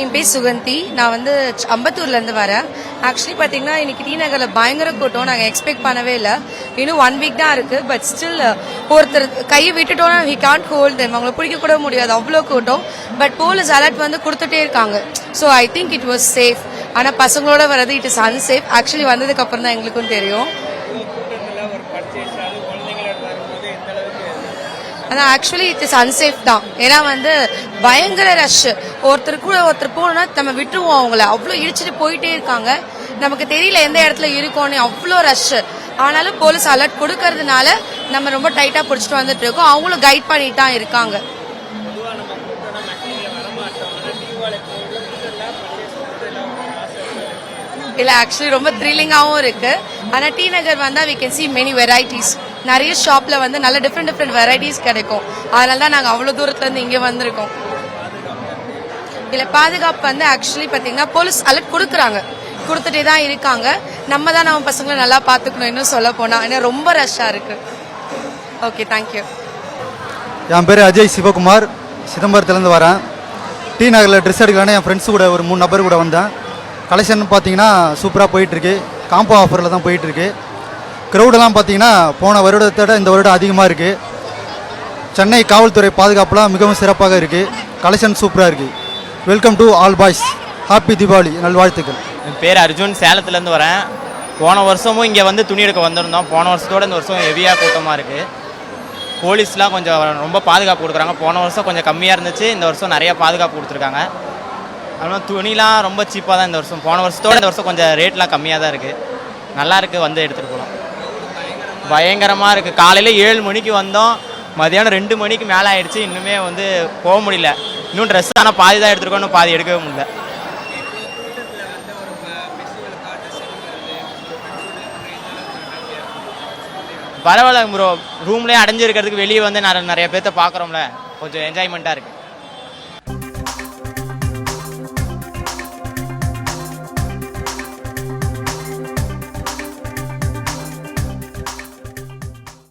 என் பேர் சுகந்தி. நான் வந்து அம்பத்தூர்லேருந்து வரேன். ஆக்சுவலி பார்த்தீங்கன்னா இன்னைக்கு டி நகரில் பயங்கர கூட்டம். நாங்கள் எக்ஸ்பெக்ட் பண்ணவே இல்லை. இன்னும் ஒன் வீக் தான் இருக்குது பட் ஸ்டில் ஒருத்தர் கையை விட்டுட்டோம்னா ஹி கான்ட் ஹோல்ட் தெம் அவங்கள பிடிக்க கூட முடியாது. அவ்வளோ கூட்டம். பட் போலீஸ் அலர்ட் வந்து கொடுத்துட்டே இருக்காங்க. So I think it was safe ஆனால் பசங்களோட வர்றது இட் இஸ் அன்சேஃப் ஆக்சுவலி வந்ததுக்கு அப்புறம் தான் எங்களுக்கும் தெரியும். ஆனால் ஆக்சுவலி இட் இஸ் அன்சேஃப் தான். ஏன்னா வந்து பயங்கர ரஷ் ஒருத்தர் கூட ஒருத்தர் போகணும்னா நம்ம விட்டுருவோம் அவங்கள. அவ்வளோ இடிச்சிட்டு போயிட்டே இருக்காங்க. நமக்கு தெரியல எந்த இடத்துல இருக்கோன்னு அவ்வளோ ரஷ் ஆனாலும் போலீஸ் அலர்ட் கொடுக்கறதுனால நம்ம ரொம்ப டைட்டாக பிடிச்சிட்டு வந்துட்டு இருக்கோம். அவங்களும் கைட் பண்ணிட்டு தான் இருக்காங்க. இல்லை ஆக்சுவலி ரொம்ப த்ரில்லிங்காகவும் இருக்குது ஆனால் டி நகர் வந்தால் we can see many varieties நிறைய ஷாப்ல வந்து நல்ல டிஃப்ரெண்ட் டிஃப்ரெண்ட் வெரைட்டிஸ் கிடைக்கும். அதனால தான் நாங்க அவ்வளவு தூரத்துல இருந்து இங்க வந்திருக்கோம். இல்ல பாதுகாப்பு வந்து ஆக்சுவலி பாத்தீங்கன்னா போலீஸ் அலர்ட் கொடுக்குறாங்க. கொடுத்துட்டே தான் இருக்காங்க. நம்ம தான் நம்ம பசங்களை நல்லா பாத்துக்கணும் இன்னும் சொல்ல போனா. ஏன்னா ரொம்ப ரஷ்ஷா இருக்கு. ஓகே தேங்க்யூ என் பேர் அஜய் சிவகுமார். சிதம்பரத்துலேருந்து வரேன். டி நகரில் ட்ரெஸ் எடுக்கலான்னு என் ஃப்ரெண்ட்ஸ் கூட ஒரு மூணு நபர் கூட வந்தேன். கலெக்ஷன் பார்த்தீங்கன்னா சூப்பராக போயிட்டுருக்கு. காம்போ ஆஃபரில் தான் போயிட்டுருக்கு. க்ரௌடெல்லாம் பார்த்தீங்கன்னா போன வருடத்தை விட இந்த வருடம் அதிகமாக இருக்குது சென்னை காவல்துறை பாதுகாப்புலாம் மிகவும் சிறப்பாக இருக்குது கலெக்ஷன் சூப்பராக இருக்குது welcome to all boys happy Deepavali நல்வாழ்த்துக்கள். என் பேர் அர்ஜுன். சேலத்துலேருந்து வரேன். போன வருஷமும் இங்கே வந்து துணி எடுக்க வந்திருந்தோம். போன வருஷத்தோட இந்த வருஷம் ஹெவியாக கூட்டமாக இருக்குது போலீஸ்லாம் கொஞ்சம் ரொம்ப பாதுகாப்பு கொடுக்குறாங்க. போன வருஷம் கொஞ்சம் கம்மியாக இருந்துச்சு. இந்த வருஷம் நிறைய பாதுகாப்பு கொடுத்துருக்காங்க. அதனால் துணிலாம் ரொம்ப சீப்பாக தான் இந்த வருஷம். போன வருஷத்தோட இந்த வருஷம் கொஞ்சம் ரேட்லாம் கம்மியாக தான் இருக்குது நல்லா இருக்குது வந்து எடுத்துகிட்டு போகலாம் பயங்கரமாக இருக்குது காலையில் ஏழு மணிக்கு வந்தோம். மதியானம் ரெண்டு மணிக்கு மேலே ஆயிடுச்சு. இன்னுமே வந்து போக முடியல. இன்னும் ட்ரெஸ் ஆனால் பாதி தான் எடுத்துருக்கோம். இன்னும் பாதி எடுக்கவே முடியல. பரவாயில்ல ப்ரோ ரூம்லேயே அடைஞ்சிருக்கிறதுக்கு வெளியே வந்து நிறைய நிறைய பேர்த்த பார்க்குறோம்ல. கொஞ்சம் என்ஜாய்மெண்ட்டாக இருக்குது